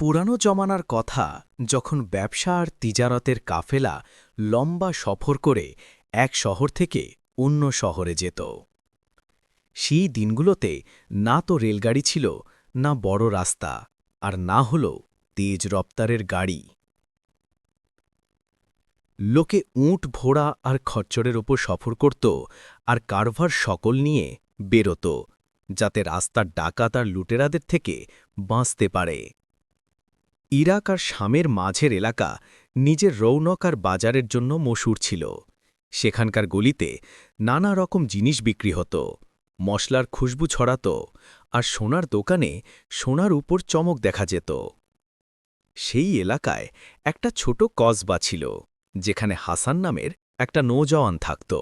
পুরানো জমানার কথা যখন ব্যবসা আর তিজারতের কাফেলা লম্বা সফর করে এক শহর থেকে অন্য শহরে যেত। সেই দিনগুলোতে না তো রেলগাড়ি ছিল, না বড় রাস্তা, আর না হল তেজ রপ্তারের গাড়ি। লোকে উঁট, ভোড়া আর খচ্চরের ওপর সফর করত আর কারভার সকল নিয়ে বেরোত, যাতে রাস্তার ডাকাত আর লুটেরাদের থেকে বাঁচতে পারে। ইরাক আর শামের মাঝের এলাকা নিজের রৌনক আর বাজারের জন্য মশুর ছিল। সেখানকার গলিতে নানা রকম জিনিস বিক্রি হতো। মশলার খুশবু ছড়াত আর সোনার দোকানে সোনার উপর চমক দেখা যেত। সেই এলাকায় একটা ছোট কসবা ছিল, যেখানে হাসান নামের একটা নৌজওয়ান থাকত।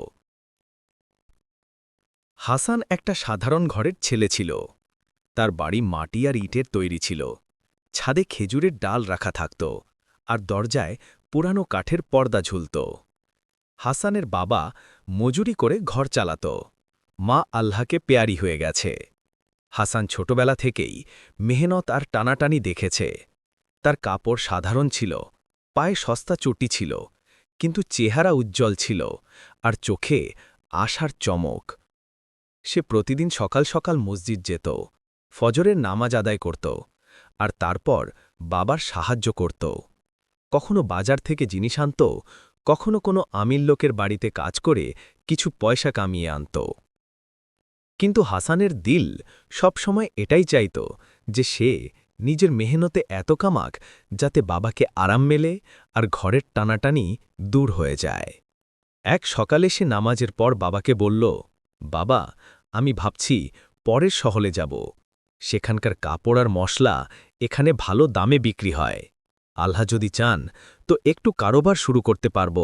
হাসান একটা সাধারণ ঘরের ছেলে ছিল। তার বাড়ি মাটি আর ইটের তৈরি ছিল। ছাদে খেজুরের ডাল রাখা থাকত আর দরজায় পুরানো কাঠের পর্দা ঝুলত। হাসানের বাবা মজুরি করে ঘর চালাত। মা আল্লাহকে পেয়ারি হয়ে গেছে। হাসান ছোটবেলা থেকেই মেহনত আর টানাটানি দেখেছে। তার কাপড় সাধারণ ছিল, পায়ে সস্তা চটি ছিল, কিন্তু চেহারা উজ্জ্বল ছিল আর চোখে আশার চমক। সে প্রতিদিন সকাল সকাল মসজিদ যেত, ফজরের নামাজ আদায় করত আর তারপর বাবার সাহায্য করত। কখনো বাজার থেকে জিনিস আনত, কখনো কোনো আমির লোকের বাড়িতে কাজ করে কিছু পয়সা কামিয়ে আনত। কিন্তু হাসানের দিল সবসময় এটাই চাইত যে সে নিজের মেহনতে এত কামাক যাতে বাবাকে আরাম মেলে আর ঘরের টানাটানি দূর হয়ে যায়। এক সকালে সে নামাজের পর বাবাকে বলল, বাবা, আমি ভাবছি পরের শহরে যাব। সেখানকার কাপড় আর মশলা এখানে ভালো দামে বিক্রি হয়। আল্লাহ যদি চান, তো একটু কারোবার শুরু করতে পারব।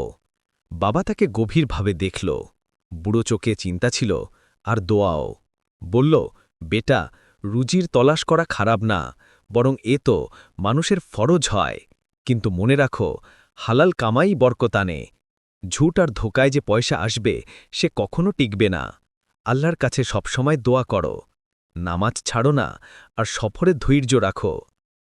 বাবা তাকে গভীরভাবে দেখল। বুড়ো চোখে চিন্তা ছিল, আর দোয়াও। বলল, বেটা, রুজির তলাশ করা খারাপ না, বরং এ তো মানুষের ফরজ হয়। কিন্তু মনে রাখো, হালাল কামাই বরকতানে ঝুট আর ধোকায় যে পয়সা আসবে, সে কখনো টিকবে না। আল্লাহর কাছে সবসময় দোয়া করো। নামাজ ছাড়ো না আর সফরে ধৈর্য রাখো।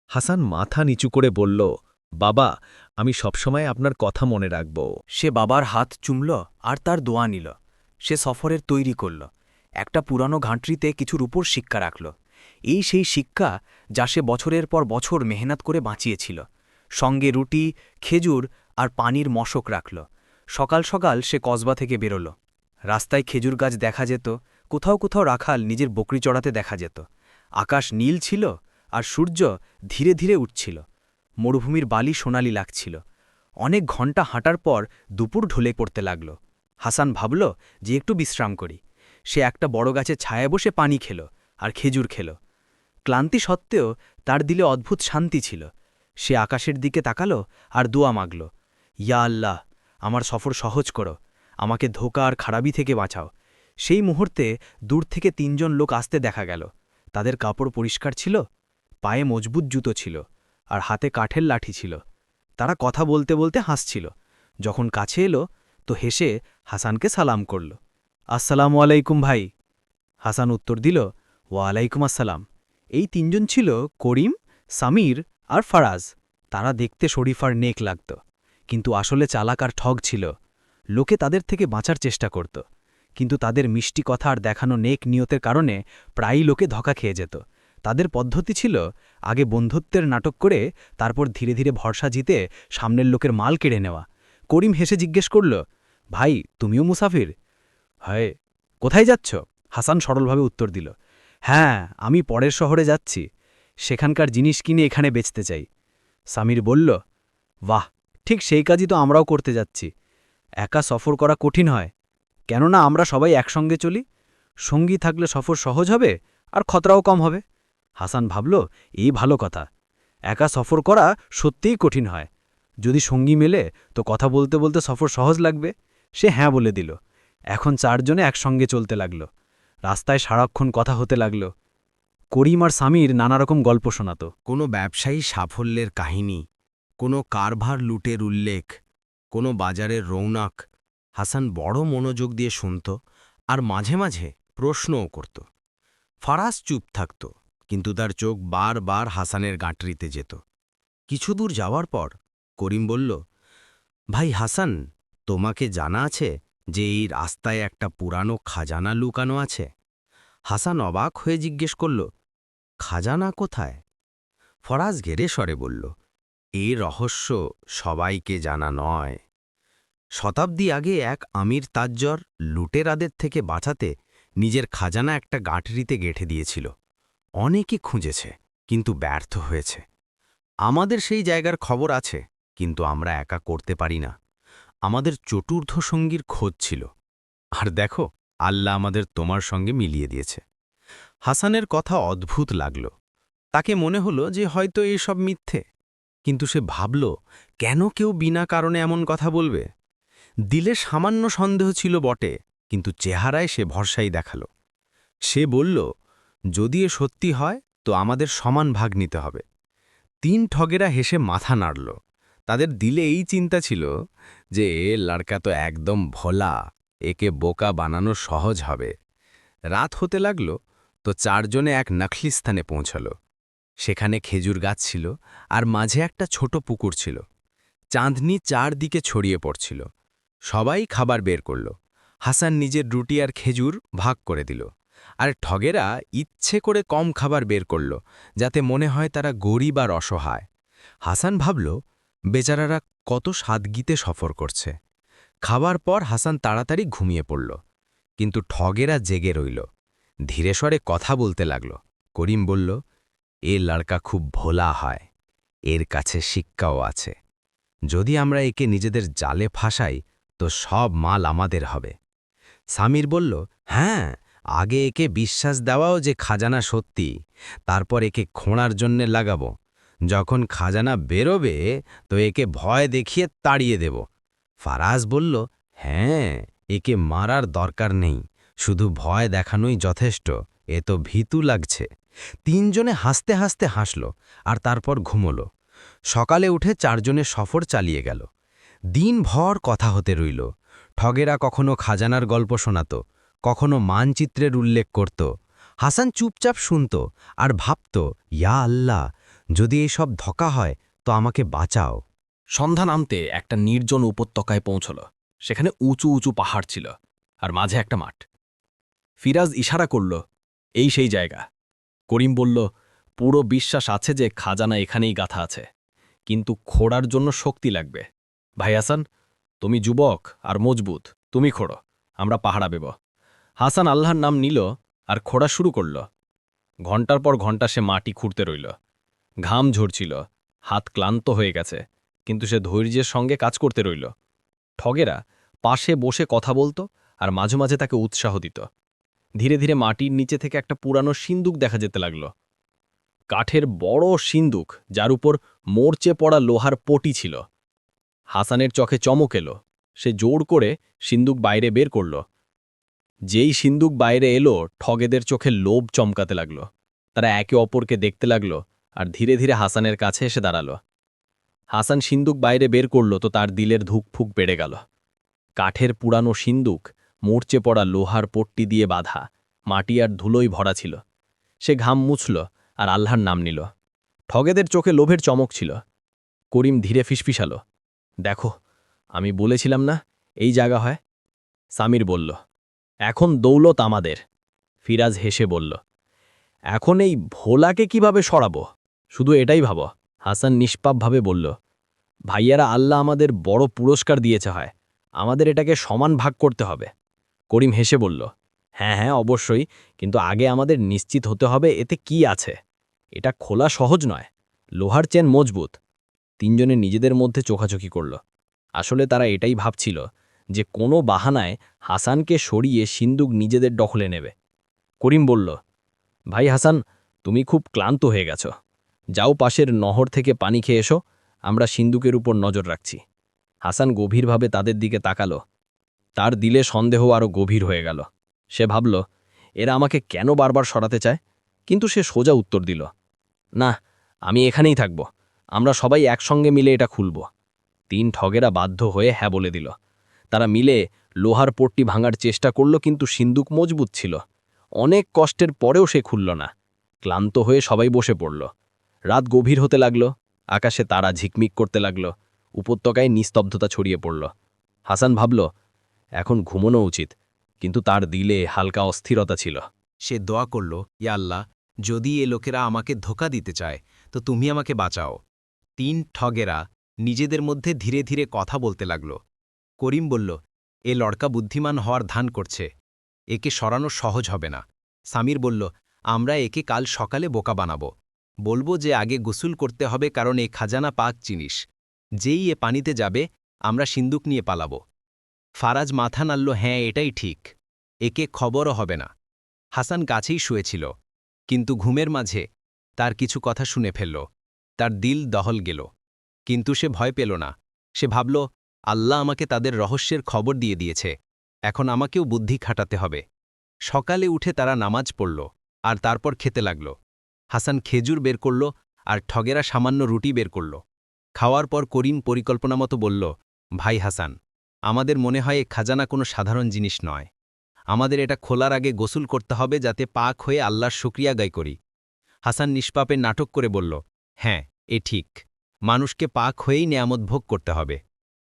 হাসান মাথা নিচু করে বলল, বাবা, আমি সবসময় আপনার কথা মনে রাখব। সে বাবার হাত চুমল আর তার দোয়া নিল। সে সফরের তৈরি করল। একটা পুরানো ঘাঁটরিতে কিছুর উপর শিক্ষা রাখল। এই সেই শিক্ষা যা সে বছরের পর বছর মেহনত করে বাঁচিয়েছিল। সঙ্গে রুটি, খেজুর আর পানির মশক রাখল। সকাল সকাল সে কসবা থেকে বেরোল। রাস্তায় খেজুর গাছ দেখা যেত। কোথাও কোথাও রাখাল নিজের বকরি চড়াতে দেখা যেত। আকাশ নীল ছিল আর সূর্য ধীরে ধীরে উঠছিল। মরুভূমির বালি সোনালি লাগছিল। অনেক ঘণ্টা হাঁটার পর দুপুর ঢলে পড়তে লাগল। হাসান ভাবল যে একটু বিশ্রাম করি। সে একটা বড় গাছের ছায়া বসে পানি খেল আর খেজুর খেল। ক্লান্তি সত্ত্বেও তার দিলে অদ্ভুত শান্তি ছিল। সে আকাশের দিকে তাকালো আর দোয়া মাগল, ইয়া আল্লাহ, আমার সফর সহজ করো। আমাকে ধোকা আর খারাপি থেকে বাঁচাও। সেই মুহূর্তে দূর থেকে তিনজন লোক আসতে দেখা গেল। তাদের কাপড় পরিষ্কার ছিল, পায়ে মজবুত জুতো ছিল, আর হাতে কাঠের লাঠি ছিল। তারা কথা বলতে বলতে হাসছিল। যখন কাছে এলো, তো হেসে হাসানকে সালাম করল। আসসালামু আলাইকুম ভাই। হাসান উত্তর দিল, ওয়ালাইকুম আসসালাম। এই তিনজন ছিল করিম, সামির আর ফারাজ। তারা দেখতে শরীফার নেক লাগত, কিন্তু আসলে চালাক আর ঠগ ছিল। লোকে তাদের থেকে বাঁচার চেষ্টা করত। কিন্তু তাদের মিষ্টি কথা আর দেখানো নেক নিয়তের কারণে প্রায়ই লোকে ধকা খেয়ে যেত। তাদের পদ্ধতি ছিল, আগে বন্ধুত্বের নাটক করে, তারপর ধীরে ধীরে ভরসা জিতে সামনের লোকের মাল কেড়ে নেওয়া। করিম হেসে জিজ্ঞেস করল, ভাই, তুমিও মুসাফির? হয়। কোথায় যাচ্ছ? হাসান সরলভাবে উত্তর দিল হ্যাঁ আমি পরের শহরে যাচ্ছি। সেখানকার জিনিস কিনে এখানে বেচতে চাই। সামির বলল, বাহ, ঠিক সেই কাজই তো আমরাও করতে যাচ্ছি। একা সফর করা কঠিন হয় কেননা আমরা সবাই একসঙ্গে চলি। সঙ্গী থাকলে সফর সহজ হবে আর খতরাও কম হবে। হাসান ভাবল এই ভালো কথা। একা সফর করা সত্যিই কঠিন হয়। যদি সঙ্গী মেলে, তো কথা বলতে বলতে সফর সহজ লাগবে। সে হ্যাঁ বলে দিল। এখন চারজনে একসঙ্গে চলতে লাগল। রাস্তায় সারাক্ষণ কথা হতে লাগল। করিম আর স্বামীর নানারকম গল্প শোনাত। কোনো ব্যবসায়ী সাফল্যের কাহিনী, কোনো কারভার লুটের উল্লেখ, কোনো বাজারের রৌনক হাসান বড় মনোযোগ দিয়ে শুনত আর মাঝে মাঝে প্রশ্নও করত। ফারাস চুপ থাকত, কিন্তু তার চোখ বারবার হাসানের গাঁটরিতে যেত। কিছু দূর যাওয়ার পর করিম বলল, ভাই হাসান, তোমাকে জানা আছে যে এই রাস্তায় একটা পুরানো খাজানা লুকানো আছে? হাসান অবাক হয়ে জিজ্ঞেস করল, খাজানা কোথায়? ফরাজ ঘেরে স্বরে বলল এই রহস্য সবাইকে জানা নয়। শতাব্দী আগে এক আমির তাজ্জর লুটেরাদের থেকে বাঁচাতে নিজের খাজানা একটা গাঁটরিতে গেঁথে দিয়েছিল। অনেকে খুঁজেছে, কিন্তু ব্যর্থ হয়েছে। আমাদের সেই জায়গার খবর আছে, কিন্তু আমরা একা করতে পারি না। আমাদের চতুর্থ সঙ্গীর খোঁজ ছিল। আর দেখো, আল্লাহ আমাদের তোমার সঙ্গে মিলিয়ে দিয়েছে। হাসানের কথা অদ্ভুত লাগল। তাকে মনে হলো যে হয়তো এসব মিথ্যে। কিন্তু সে ভাবল, কেন কেউ বিনা কারণে এমন কথা বলবে? দিলে সামান্য সন্দেহ ছিল বটে, কিন্তু চেহারায় সে ভরসাই দেখাল। সে বলল, যদি এ সত্যি হয়, তো আমাদের সমান ভাগ নিতে হবে। তিন ঠগেরা হেসে মাথা নাড়ল। তাদের দিলে এই চিন্তা ছিল যে, এ লড়কা তো একদম ভোলা, একে বোকা বানানো সহজ হবে। রাত হতে লাগল, তো চারজনে এক নকলি স্থানে পৌঁছল। সেখানে খেজুর গাছ ছিল আর মাঝে একটা ছোট পুকুর ছিল। চাঁদনি চারদিকে ছড়িয়ে পড়ছিল। সবাই খাবার বের করল। হাসান নিজের রুটি আর খেজুর ভাগ করে দিল। আর ঠগেরা ইচ্ছে করে কম খাবার বের করল, যাতে মনে হয় তারা গরিব আর অসহায়। হাসান ভাবল, বেচারারা কত সাদগিতে সফর করছে। খাবার পর হাসান তাড়াতাড়ি ঘুমিয়ে পড়ল, কিন্তু ঠগেরা জেগে রইল। ধীরেস্বরে কথা বলতে লাগল। করিম বলল, এ লড়কা খুব ভোলা হয়, এর কাছে শিক্ষাও আছে। যদি আমরা একে নিজেদের জালে ফাঁসাই তো সব মাল আমাদের হবে। সামির বলল হ্যাঁ আগে একে বিশ্বাস দেওয়াও যে খাজানা সত্যি, তারপর একে খোঁড়ার জন্যে লাগাবো। যখন খাজানা বেরোবে, তো একে ভয় দেখিয়ে তাড়িয়ে দেব। ফারাজ বলল হ্যাঁ একে মারার দরকার নেই, শুধু ভয় দেখানোই যথেষ্ট, এ তো ভীতু লাগছে। তিনজনে হাসতে হাসতে হাসল, আর তারপর ঘুমল। সকালে উঠে চারজনে সফর চালিয়ে গেল। দিনভর কথা হতে রইল। ঠগেরা কখনো খাজানার গল্প শোনাত, কখনো মানচিত্রের উল্লেখ করত। হাসান চুপচাপ শুনত আর ভাবত, ইয়া আল্লাহ, যদি এসব ধকা হয়, তো আমাকে বাঁচাও। সন্ধ্যা নামতে একটা নির্জন উপত্যকায় পৌঁছল। সেখানে উঁচু উঁচু পাহাড় ছিল আর মাঝে একটা মাঠ। ফিরাজ ইশারা করল, এই সেই জায়গা। করিম বলল, পুরো বিশ্বাস আছে যে খাজানা এখানেই গাথা আছে, কিন্তু খোড়ার জন্য শক্তি লাগবে। ভাই হাসান, তুমি যুবক আর মজবুত, তুমি খোড়ো, আমরা পাহাড়া বেব। হাসান আল্লাহর নাম নিল আর খোড়া শুরু করল। ঘণ্টার পর ঘণ্টা সে মাটি খুঁড়তে রইল। ঘাম ঝরছিল, হাত ক্লান্ত হয়ে গেছে, কিন্তু সে ধৈর্যের সঙ্গে কাজ করতে রইল। ঠগেরা পাশে বসে কথা বলতো আর মাঝে মাঝে তাকে উৎসাহ দিত। ধীরে ধীরে মাটির নিচে থেকে একটা পুরানো সিন্দুক দেখা যেতে লাগল। কাঠের বড় সিন্দুক, যার উপর মোর্চে পড়া লোহার পটি ছিল। হাসানের চোখে চমক এলো। সে জোর করে সিন্দুক বাইরে বের করল। যেই সিন্দুক বাইরে এলো, ঠগেদের চোখে লোভ চমকাতে লাগল। তারা একে অপরকে দেখতে লাগল আর ধীরে ধীরে হাসানের কাছে এসে দাঁড়াল। হাসান সিন্দুক বাইরে বের করল তো তার দিলের ধুকফুক বেড়ে গেল। কাঠের পুরানো সিন্দুক, মোর্চে পড়া লোহার পট্টি দিয়ে বাঁধা, মাটি আর ধুলোই ভরা ছিল। সে ঘাম মুছল আর আল্লাহর নাম নিল। ঠগেদের চোখে লোভের চমক ছিল। করিম ধীরে ফিসফিসাল। দেখো, আমি বলেছিলাম না এই জায়গা হয়? সামির বলল, এখন দৌলত আমাদের। ফিরাজ হেসে বলল, এখন এই ভোলাকে কীভাবে সরাবো? শুধু এটাই ভাবো, হাসান নিষ্পাপভাবে বলল, ভাইয়ারা আল্লাহ আমাদের বড় পুরস্কার দিয়েছে হয়, আমাদের এটাকে সমান ভাগ করতে হবে। করিম হেসে বলল হ্যাঁ হ্যাঁ অবশ্যই, কিন্তু আগে আমাদের নিশ্চিত হতে হবে এতে কি আছে? এটা খোলা সহজ নয়, লোহার চেন মজবুত। তিনজনে নিজেদের মধ্যে চোখাচোখি করল। আসলে তারা এটাই ভাবছিল যে কোনো বাহানায় হাসানকে সরিয়ে সিন্দুক নিজেদের দখলে নেবে। করিম বলল, ভাই হাসান, তুমি খুব ক্লান্ত হয়ে গেছ। যাও পাশের নহর থেকে পানি খেয়ে এসো, আমরা সিন্দুকের উপর নজর রাখছি হাসান গভীরভাবে তাদের দিকে তাকালো। তার দিলে সন্দেহ আরও গভীর হয়ে গেল। সে ভাবল, এরা আমাকে কেন বারবার সরাতে চায়? কিন্তু সে সোজা উত্তর দিল, না, আমি এখানেই থাকব। আমরা সবাই একসঙ্গে মিলে এটা খুলব। তিন ঠগেরা বাধ্য হয়ে হ্যাঁ বলে দিল। তারা মিলে লোহার পট্টি ভাঙার চেষ্টা করল, কিন্তু সিন্দুক মজবুত ছিল। অনেক কষ্টের পরেও সে খুলল না। ক্লান্ত হয়ে সবাই বসে পড়ল। রাত গভীর হতে লাগল। আকাশে তারা ঝিকমিক করতে লাগল। উপত্যকায় নিস্তব্ধতা ছড়িয়ে পড়ল। হাসান ভাবল, এখন ঘুমোনো উচিত। কিন্তু তার দিলে হালকা অস্থিরতা ছিল। সে দোয়া করল, ইয়া আল্লাহ, যদি এ লোকেরা আমাকে ধোকা দিতে চায়, তো তুমি আমাকে বাঁচাও। তিন ঠগেরা নিজেদের মধ্যে ধীরে ধীরে কথা বলতে লাগল। করিম বলল, এ লড়কা বুদ্ধিমান হওয়ার ধান করছে। একে সরানো সহজ হবে না। সামির বলল, আমরা একে কাল সকালে বোকা বানাব। বলব যে আগে গোসল করতে হবে কারণ এ খাজানা পাক জিনিস। যেই এ পানিতে যাবে, আমরা সিন্দুক নিয়ে পালাব। ফারাজ মাথা নাড়ল হ্যাঁ এটাই ঠিক। একে খবরও হবে না। হাসান কাছেই শুয়েছিল, কিন্তু ঘুমের মাঝে তার কিছু কথা শুনে ফেলল। তার দিল দহল গেল। কিন্তু সে ভয় পেল না। সে ভাবল, আল্লাহ আমাকে তাদের রহস্যের খবর দিয়ে দিয়েছে। এখন আমাকেও বুদ্ধি খাটাতে হবে। সকালে উঠে তারা নামাজ পড়ল আর তারপর খেতে লাগল। হাসান খেজুর বের করল আর ঠগেরা সামান্য রুটি বের করল। খাওয়ার পর করিম পরিকল্পনা মতো বলল, ভাই হাসান, আমাদের মনে হয় খাজানা কোনো সাধারণ জিনিস নয়। আমাদের এটা খোলার আগে গোসল করতে হবে যাতে পাক হয়ে আল্লাহর শুক্রিয়া গায় করি। হাসান নিষ্পাপে নাটক করে বলল হ্যাঁ এ ঠিক। মানুষকে পাক হয়েই নেয়ামত ভোগ করতে হবে।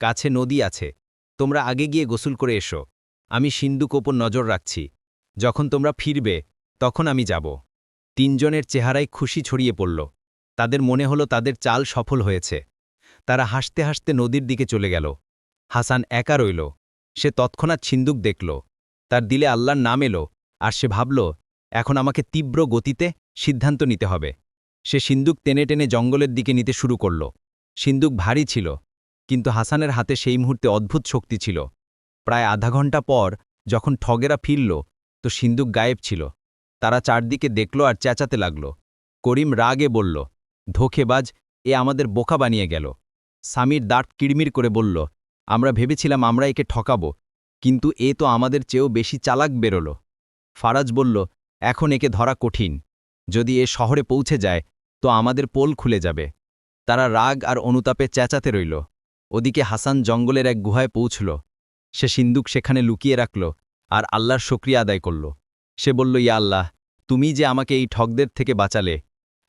কাছে নদী আছে। তোমরা আগে গিয়ে গোসল করে এসো। আমি সিন্ধুক ওপর নজর রাখছি। যখন তোমরা ফিরবে, তখন আমি যাব। তিনজনের চেহারায় খুশি ছড়িয়ে পড়ল। তাদের মনে হলো তাদের চাল সফল হয়েছে। তারা হাসতে হাসতে নদীর দিকে চলে গেল। হাসান একা রইল। সে তৎক্ষণাৎ সিন্দুক দেখল। তার দিলে আল্লাহর নাম এলো। আর সে ভাবল, এখন আমাকে তীব্র গতিতে সিদ্ধান্ত নিতে হবে। সে সিন্দুক টেনে টেনে জঙ্গলের দিকে নিতে শুরু করল। সিন্দুক ভারী ছিল, কিন্তু হাসানের হাতে সেই মুহূর্তে অদ্ভুত শক্তি ছিল। প্রায় আধা ঘণ্টা পর যখন ঠগেরা ফিরল, তো সিন্দুক গায়েব ছিল। তারা চারদিকে দেখল আর চেঁচাতে লাগল। করিম রাগে বলল ধোখেবাজ এ আমাদের বোকা বানিয়ে গেল। স্বামীর দাঁত কিড়মির করে বলল, আমরা ভেবেছিলাম আমরা একে ঠকাবো, কিন্তু এ তো আমাদের চেয়েও বেশি চালাক বেরোল। ফারাজ বলল, এখন একে ধরা কঠিন। যদি এ শহরে পৌঁছে যায় তো আমাদের পোল খুলে যাবে। তারা রাগ আর অনুতাপে চেঁচাতে রইল। ওদিকে হাসান জঙ্গলের এক গুহায় পৌঁছল। সে সিন্দুক সেখানে লুকিয়ে রাখল আর আল্লাহর শক্রিয়া আদায় করল। সে বলল, ইয়া আল্লাহ, তুমি যে আমাকে এই ঠগদের থেকে বাঁচালে,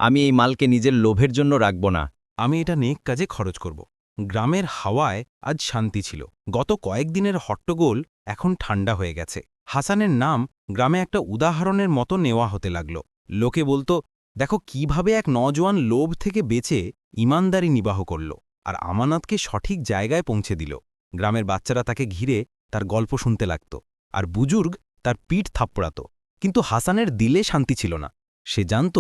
আমি এই মালকে নিজের লোভের জন্য রাখব না। আমি এটা নেক কাজে খরচ করব। গ্রামের হাওয়ায় আজ শান্তি ছিল। গত কয়েকদিনের হট্টগোল এখন ঠান্ডা হয়ে গেছে। হাসানের নাম গ্রামে একটা উদাহরণের মতো নেওয়া হতে লাগল। লোকে বলতো দেখো কীভাবে এক নজওয়ান লোভ থেকে বেঁচে ইমানদারি নিবাহ করল আর আমানাতকে সঠিক জায়গায় পৌঁছে দিল। গ্রামের বাচ্চারা তাকে ঘিরে তার গল্প শুনতে লাগত আর বুজুর্গ তার পিঠ থাপ্পড়াত। কিন্তু হাসানের দিলে শান্তি ছিল না। সে জানত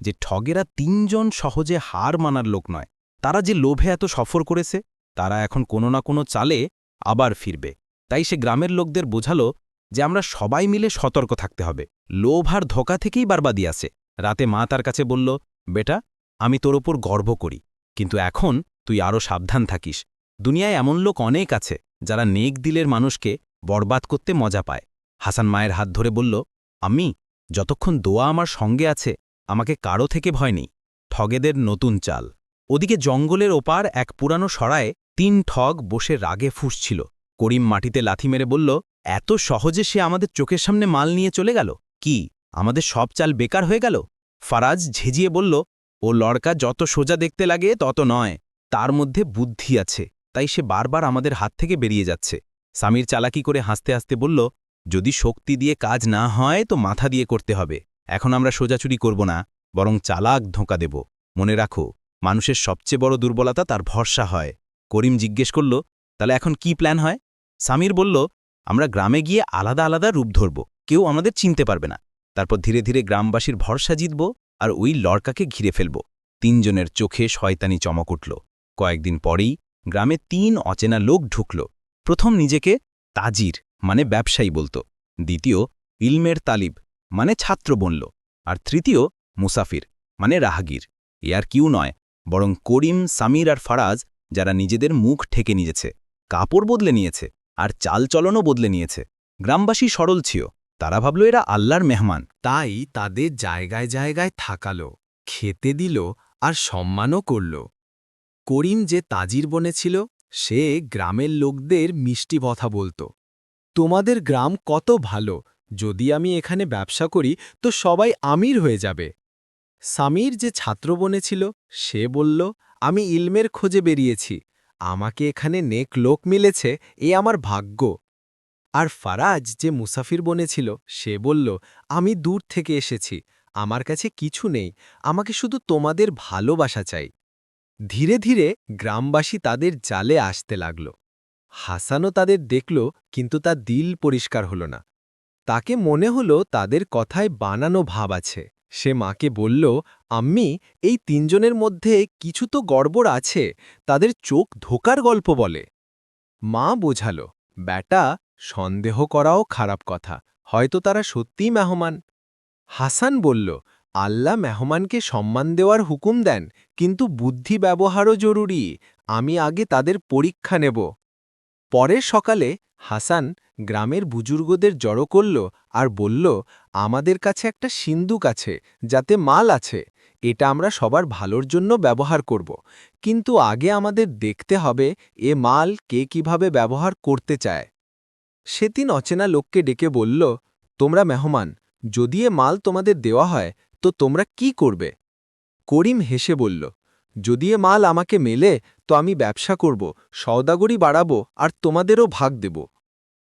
যে ঠগেরা তিনজন সহজে হার মানার লোক নয়। তারা যে লোভে এত সফর করেছে, তারা এখন কোনো না কোনো চালে আবার ফিরবে। তাই সে গ্রামের লোকদের বোঝালো যে আমরা সবাই মিলে সতর্ক থাকতে হবে। লোভ আর ধোকা থেকেই বারবাদি আছে। রাতে মা তার কাছে বলল, বেটা, আমি তোর ওপর গর্ব করি, কিন্তু এখন তুই আরও সাবধান থাকিস। দুনিয়ায় এমন লোক অনেক আছে যারা নেক দিলের মানুষকে বরবাদ করতে মজা পায়। হাসান মায়ের হাত ধরে বলল, আমি, যতক্ষণ দোয়া আমার সঙ্গে আছে, আমাকে কারও থেকে ভয় নেই। ঠগেদের নতুন চাল। ওদিকে জঙ্গলের ওপার এক পুরানো সরায় তিন ঠগ বসে রাগে ফুসছিল। করিম মাটিতে লাথি মেরে বলল, এত সহজে সে আমাদের চোখের সামনে মাল নিয়ে চলে গেল? কি আমাদের সব চাল বেকার হয়ে গেল? ফারাজ ঝেঝিয়ে বলল, ও লড়কা যত সোজা দেখতে লাগে, তত নয়। তার মধ্যে বুদ্ধি আছে। তাই সে বারবার আমাদের হাত থেকে বেরিয়ে যাচ্ছে। সামির চালাকি করে হাসতে হাসতে বলল, যদি শক্তি দিয়ে কাজ না হয়, তো মাথা দিয়ে করতে হবে। এখন আমরা সোজাচুরি করব না, বরং চালাক ধোঁকা দেব। মনে রাখো, মানুষের সবচেয়ে বড় দুর্বলতা তার ভরসা হয়। করিম জিজ্ঞেস করল, তাহলে এখন কি প্ল্যান হয়? সামির বলল, আমরা গ্রামে গিয়ে আলাদা আলাদা রূপ ধরব। কেউ আমাদের চিনতে পারবে না। তারপর ধীরে ধীরে গ্রামবাসীর ভরসা জিতব আর ওই লড়কাকে ঘিরে ফেলব। তিনজনের চোখে শয়তানি চমক উঠল। কয়েকদিন পরেই গ্রামে তিন অচেনা লোক ঢুকল। প্রথম নিজেকে তাজির মানে ব্যবসায়ী বলত। দ্বিতীয় ইলমের তালিব মানে ছাত্র বনল। আর তৃতীয় মুসাফির মানে রাহাগীর। এ আর কিউ নয়, বরং করিম, সামির আর ফারাজ, যারা নিজেদের মুখ ঠেকে নিয়েছে। কাপড় বদলে নিয়েছে, আর চালচলনও বদলে নিয়েছে। গ্রামবাসী সরল ছিল তারা ভাবল এরা আল্লাহর মেহমান। তাই তাদের জায়গায় জায়গায় থাকালো, খেতে দিল আর সম্মানও করল। করিম যে তাজির বনে ছিল, সে গ্রামের লোকদের মিষ্টি কথা বলত। তোমাদের গ্রাম কত ভালো, যদি আমি এখানে ব্যবসা করি তো সবাই আমির হয়ে যাবে। সামির যে ছাত্র বনেছিল সে বলল, আমি ইলমের খোঁজে বেরিয়েছি। আমাকে এখানে নেক লোক মিলেছে, এ আমার ভাগ্য। আর ফারাজ যে মুসাফির বনেছিল সে বলল, আমি দূর থেকে এসেছি, আমার কাছে কিছু নেই, আমাকে শুধু তোমাদের ভালোবাসা চাই। ধীরে ধীরে গ্রামবাসী তাদের জালে আসতে লাগল। হাসানও তাদের দেখল, কিন্তু তা দিল পরিষ্কার হল না। তাকে মনে হলো তাদের কথায় বানানো ভাব আছে। সে মাকে বলল, আম্মি, এই তিনজনের মধ্যে কিছু তো গড়বড় আছে, তাদের চোখ ধোকার গল্প বলে। মা বোঝাল, ব্যাটা সন্দেহ করাও খারাপ কথা। হয়তো তারা সত্যিই মেহমান। হাসান বলল, আল্লাহ মেহমানকে সম্মান দেওয়ার হুকুম দেন, কিন্তু বুদ্ধি ব্যবহারও জরুরি। আমি আগে তাদের পরীক্ষা নেব। পরের সকালে হাসান গ্রামের বুজুর্গদের জড়ো করল আর বলল, আমাদের কাছে একটা সিন্দুক আছে, যাতে মাল আছে। এটা আমরা সবার ভালোর জন্য ব্যবহার করব। কিন্তু আগে আমাদের দেখতে হবে, এ মাল কে কীভাবে ব্যবহার করতে চায়? সেদিন অচেনা লোককে ডেকে বলল, তোমরা মেহমান, যদি এ মাল তোমাদের দেওয়া হয়, তো তোমরা কি করবে? করিম হেসে বলল, যদি এ মাল আমাকে মেলে, তো আমি ব্যবসা করব, সওদাগরি বাড়াবো, আর তোমাদেরও ভাগ দেব।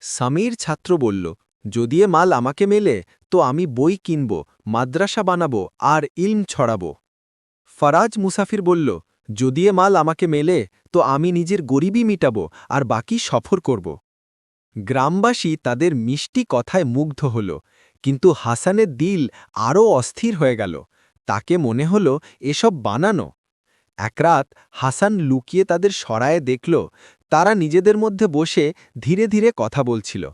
সামির ছাত্র বলল, যদি এ মাল আমাকে মেলে, তো আমি বই কিনব, মাদ্রাসা বানাবো, আর ইলম ছড়াবো। ফারাজ মুসাফির বলল, যদি এ মাল আমাকে মেলে, তো আমি নিজের গরিবই মিটাবো, আর বাকি সফর করব। গ্রামবাসী তাদের মিষ্টি কথায় মুগ্ধ হল, কিন্তু হাসানের দিল আরও অস্থির হয়ে গেল। তাকে মনে হল, এসব বানানো। এক রাত হাসান লুকিয়ে তাদের সরায়ে দেখল, তারা নিজেদের মধ্যে বসে ধীরে ধীরে কথা বলছিল।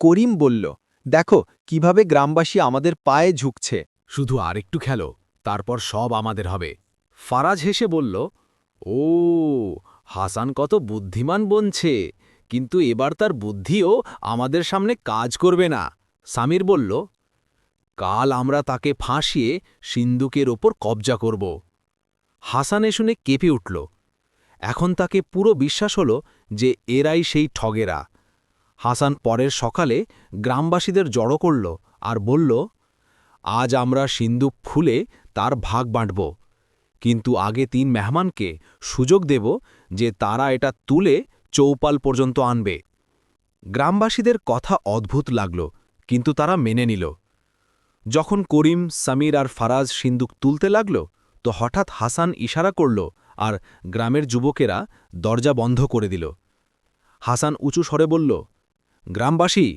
করিম বলল, দেখো, কীভাবে গ্রামবাসী আমাদের পায়ে ঝুঁকছে। শুধু আরেকটু খেলো, তারপর সব আমাদের হবে। ফারাজ হেসে বলল, ও, হাসান কত বুদ্ধিমান বনছে। কিন্তু এবার তার বুদ্ধিও আমাদের সামনে কাজ করবে না। সামির বলল, কাল আমরা তাকে ফাঁসিয়ে সিন্দুকের ওপর কবজা করব। হাসানে শুনে কেঁপে উঠল। এখন তাকে পুরো বিশ্বাস হল যে এরাই সেই ঠগেরা। হাসান পরের সকালে গ্রামবাসীদের জড়ো করল আর বলল, আজ আমরা সিন্দুক খুলে তার ভাগ বাঁটব। কিন্তু আগে তিন মেহমানকে সুযোগ দেব যে তারা এটা তুলে চৌপাল পর্যন্ত আনবে। গ্রামবাসীদের কথা অদ্ভুত লাগল, কিন্তু তারা মেনে নিল। যখন করিম, সামির আর ফারাজ সিন্দুক তুলতে লাগল, তো হঠাৎ হাসান ইশারা করল আর গ্রামের যুবকেরা দরজা বন্ধ করে দিল। হাসান উঁচু স্বরে বলল, গ্রামবাসী,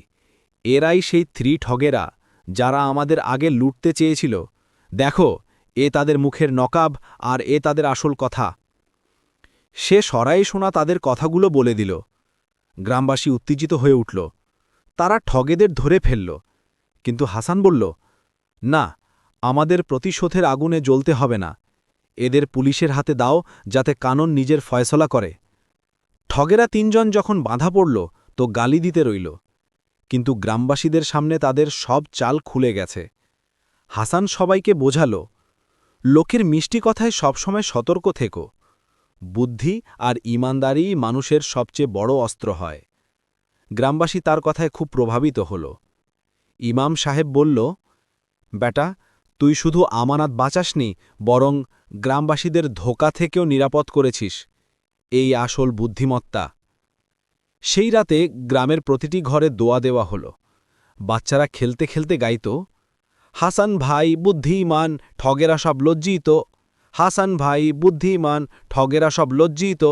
এরাই সেই থ্রি ঠগেরা যারা আমাদের আগে লুটতে চেয়েছিল। দেখো, এ তাদের মুখের নকাব আর এ তাদের আসল কথা। সে সরাই শোনা তাদের কথাগুলো বলে দিল। গ্রামবাসী উত্তেজিত হয়ে উঠল। তারা ঠগেদের ধরে ফেলল। কিন্তু হাসান বলল, না, আমাদের প্রতিশোধের আগুনে জ্বলতে হবে না। এদের পুলিশের হাতে দাও, যাতে কানন নিজের ফয়সলা করে। ঠগেরা তিনজন যখন বাঁধা পড়ল, তো গালি দিতে রইল। কিন্তু গ্রামবাসীদের সামনে তাদের সব চাল খুলে গেছে। হাসান সবাইকে বোঝাল, লোকের মিষ্টি কথায় সবসময় সতর্ক থেকো। বুদ্ধি আর ইমানদারিই মানুষের সবচেয়ে বড় অস্ত্র হয়। গ্রামবাসী তার কথায় খুব প্রভাবিত হল। ইমাম সাহেব বলল, বেটা, তুই শুধু আমানাত বাঁচাসনি, বরং গ্রামবাসীদের ধোকা থেকেও নিরাপদ করেছিস। এই আসল বুদ্ধিমত্তা। সেই রাতে গ্রামের প্রতিটি ঘরে দোয়া দেওয়া হল। বাচ্চারা খেলতে খেলতে গাইত। হাসান ভাই বুদ্ধিমান, ঠগেরা সব লজ্জিত হাসান ভাই, বুদ্ধিমান, ঠগেরা সব লজ্জিত।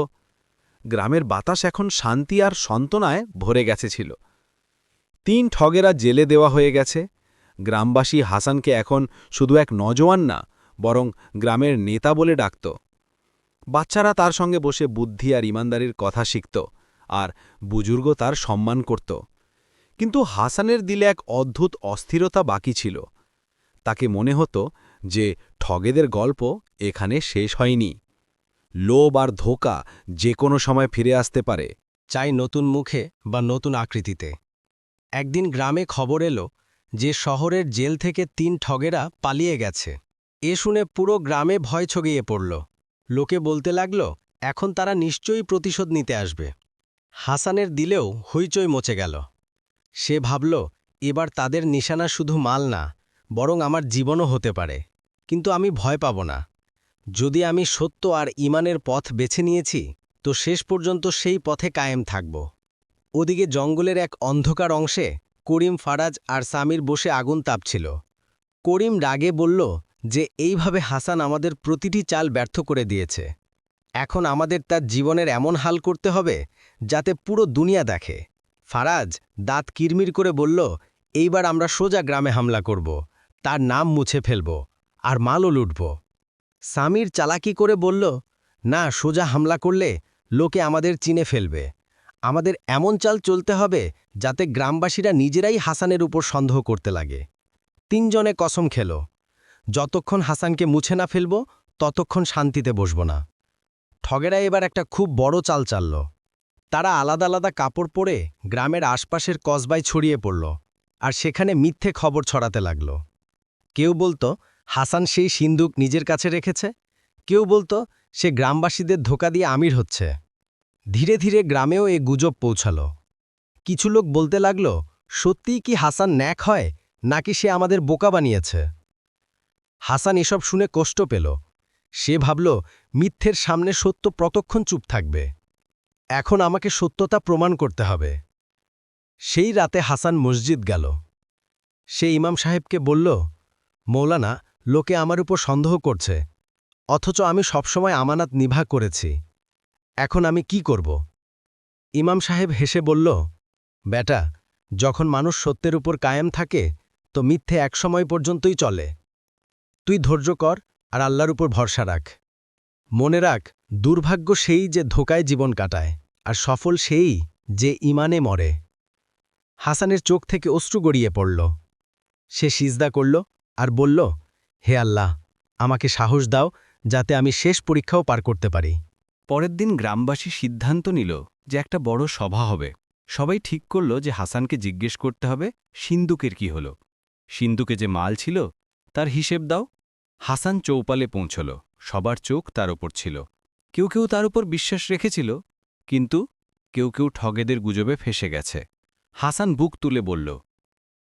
গ্রামের বাতাস এখন শান্তি আর সন্তনায় ভরে গেছে ছিল। তিন ঠগেরা জেলে দেওয়া হয়ে গেছে। গ্রামবাসী হাসানকে এখন শুধু এক নজওয়ান না, বরং গ্রামের নেতা বলে ডাকত। বাচ্চারা তার সঙ্গে বসে বুদ্ধি আর ইমানদারির কথা শিখত আর বুজুর্গ তার সম্মান করত। কিন্তু হাসানের দিলে এক অদ্ভুত অস্থিরতা বাকি ছিল। তাকে মনে হতো যে ঠগেদের গল্প এখানে শেষ হয়নি। লোভ আর ধোকা যে কোনো সময় ফিরে আসতে পারে। চাই নতুন মুখে বা নতুন আকৃতিতে। একদিন গ্রামে খবর এলো যে শহরের জেল থেকে তিন ঠগেরা পালিয়ে গেছে। এ শুনে পুরো গ্রামে ভয় ছগিয়ে পড়ল। লোকে বলতে লাগল, এখন তারা নিশ্চয়ই প্রতিশোধ নিতে আসবে। হাসানের দিলেও হইচই মচে গেল। সে ভাবল, এবার তাদের নিশানা শুধু মাল না, বরং আমার জীবনও হতে পারে। কিন্তু আমি ভয় পাব না। যদি আমি সত্য আর ইমানের পথ বেছে নিয়েছি, তো শেষ পর্যন্ত সেই পথে কায়েম থাকব। ওদিকে জঙ্গলের এক অন্ধকার অংশে করিম ফারাজ আর সামির বসে আগুন তাপছিল। করিম রাগে বলল যে এইভাবে হাসান আমাদের প্রতিটি চাল ব্যর্থ করে দিয়েছে। এখন আমাদের তার জীবনের এমন হাল করতে হবে যাতে পুরো দুনিয়া দেখে। ফারাজ দাঁত কিরমির করে বলল, এইবার আমরা সোজা গ্রামে হামলা করব। তার নাম মুছে ফেলব। আর মালও লুটব। সামির চালাকি করে বলল, না, সোজা হামলা করলে লোকে আমাদের চিনে ফেলবে। আমাদের এমন চাল চলতে হবে যাতে গ্রামবাসীরা নিজেরাই হাসানের উপর সন্দেহ করতে লাগে। তিনজনে কসম খেল। যতক্ষণ হাসানকে মুছে না ফেলব, ততক্ষণ শান্তিতে বসব না। ঠগেরা এবার একটা খুব বড় চাল চালল। তারা আলাদা আলাদা কাপড় পরে গ্রামের আশপাশের কসবায় ছড়িয়ে পড়ল আর সেখানে মিথ্যে খবর ছড়াতে লাগল। কেউ বলতো হাসান সেই সিন্দুক নিজের কাছে রেখেছে? কেউ বলতো, সে গ্রামবাসীদের ধোকা দিয়ে আমির হচ্ছে। ধীরে ধীরে গ্রামেও এ গুজব পৌঁছাল। কিছু লোক বলতে লাগল, সত্যিই কি হাসান ন্যাক হয়, নাকি সে আমাদের বোকা বানিয়েছে? হাসান এসব শুনে কষ্ট পেল। সে ভাবল, মিথ্যের সামনে সত্য প্রতক্ষণ চুপ থাকবে। এখন আমাকে সত্যতা প্রমাণ করতে হবে। সেই রাতে হাসান মসজিদ গেল। সে ইমাম সাহেবকে বলল, মৌলানা লোকে আমার উপর সন্দেহ করছে। অথচ আমি সবসময় আমানাত নিভা করেছি। এখন আমি কি করব? ইমাম সাহেব হেসে বলল, বেটা, যখন মানুষ সত্যের উপর কায়েম থাকে, তো মিথ্যে একসময় পর্যন্তই চলে। তুই ধৈর্য কর আর আল্লাহর উপর ভরসা রাখ। মনে রাখ, দুর্ভাগ্য সেই যে ধোকায় জীবন কাটায়, আর সফল সেই যে ইমানে মরে। হাসানের চোখ থেকে অশ্রু গড়িয়ে পড়ল। সে সিজদা করল আর বলল হে আল্লাহ, আমাকে সাহস দাও যাতে আমি শেষ পরীক্ষাও পার করতে পারি। পরের দিন গ্রামবাসী সিদ্ধান্ত নিল যে একটা বড় সভা হবে। সবাই ঠিক করল যে হাসানকে জিজ্ঞেস করতে হবে সিন্দুকের কি হল? সিন্দুকে যে মাল ছিল, তার হিসেব দাও। হাসান চৌপালে পৌঁছল, সবার চোখ তার ওপর ছিল। কেউ কেউ তার উপর বিশ্বাস রেখেছিল, কিন্তু কেউ কেউ ঠগেদের গুজবে ফেসে গেছে। হাসান বুক তুলে বলল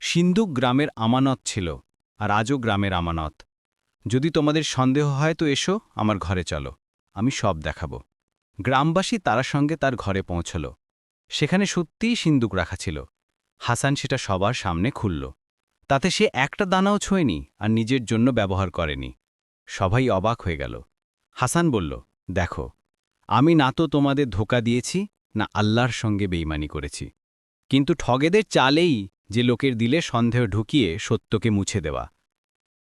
সিন্দুক গ্রামের আমানত ছিল। আর আজও গ্রামের আমানত। যদি তোমাদের সন্দেহ হয় তো এসো, আমার ঘরে চলো। আমি সব দেখাব। গ্রামবাসী তারা সঙ্গে তার ঘরে পৌঁছল। সেখানে সত্যিই সিন্দুক রাখা ছিল। হাসান সেটা সবার সামনে খুলল। তাতে সে একটা দানাও ছোঁয়নি আর নিজের জন্য ব্যবহার করেনি। সবাই অবাক হয়ে গেল। হাসান বলল, দেখো, আমি না তো তোমাদের ধোকা দিয়েছি, না আল্লাহর সঙ্গে বেইমানি করেছি। কিন্তু ঠগেদের চালেই যে লোকের দিলে সন্দেহ ঢুকিয়ে সত্যকে মুছে দেওয়া।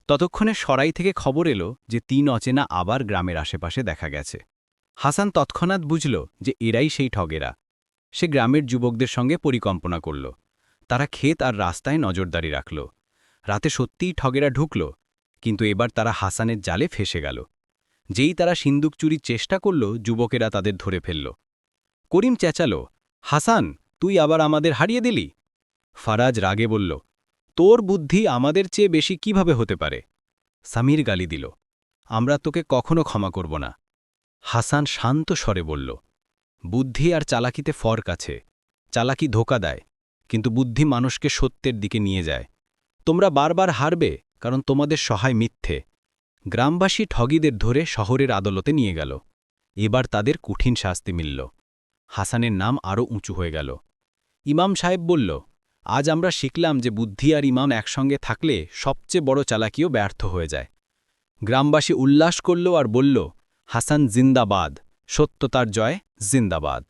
ততক্ষণে সরাই থেকে খবর এলো যে তিন অচেনা আবার গ্রামের আশেপাশে দেখা গেছে। হাসান তৎক্ষণাৎ বুঝল যে এরাই সেই ঠগেরা। সে গ্রামের যুবকদের সঙ্গে পরিকল্পনা করল। তারা ক্ষেত আর রাস্তায় নজরদারি রাখল। রাতে সত্যিই ঠগেরা ঢুকল, কিন্তু এবার তারা হাসানের জালে ফেসে গেল। যেই তারা সিন্দুক চুরির চেষ্টা করল, যুবকেরা তাদের ধরে ফেলল। করিম চেঁচাল, হাসান, তুই আবার আমাদের হারিয়ে দিলি? ফারাজ রাগে বলল, তোর বুদ্ধি আমাদের চেয়ে বেশি কীভাবে হতে পারে? সামির গালি দিল, আমরা তোকে কখনো ক্ষমা করব না। হাসান শান্ত স্বরে বলল, বুদ্ধি আর চালাকিতে ফর্ক আছে। চালাকি ধোকা দেয়, কিন্তু বুদ্ধি মানুষকে সত্যের দিকে নিয়ে যায়। তোমরা বারবার হারবে, কারণ তোমাদের সহায় মিথ্যে। গ্রামবাসী ঠগিদের ধরে শহরের আদালতে নিয়ে গেল। এবার তাদের কঠিন শাস্তি মিলল। হাসানের নাম আরও উঁচু হয়ে গেল। ইমাম সাহেব বলল আজ আমরা শিখলাম যে বুদ্ধি আর ইমাম একসঙ্গে থাকলে সবচেয়ে বড় চালাকিও ব্যর্থ হয়ে যায়। গ্রামবাসী উল্লাস করল আর বলল, হাসান জিন্দাবাদ সত্যতার জয় জিন্দাবাদ।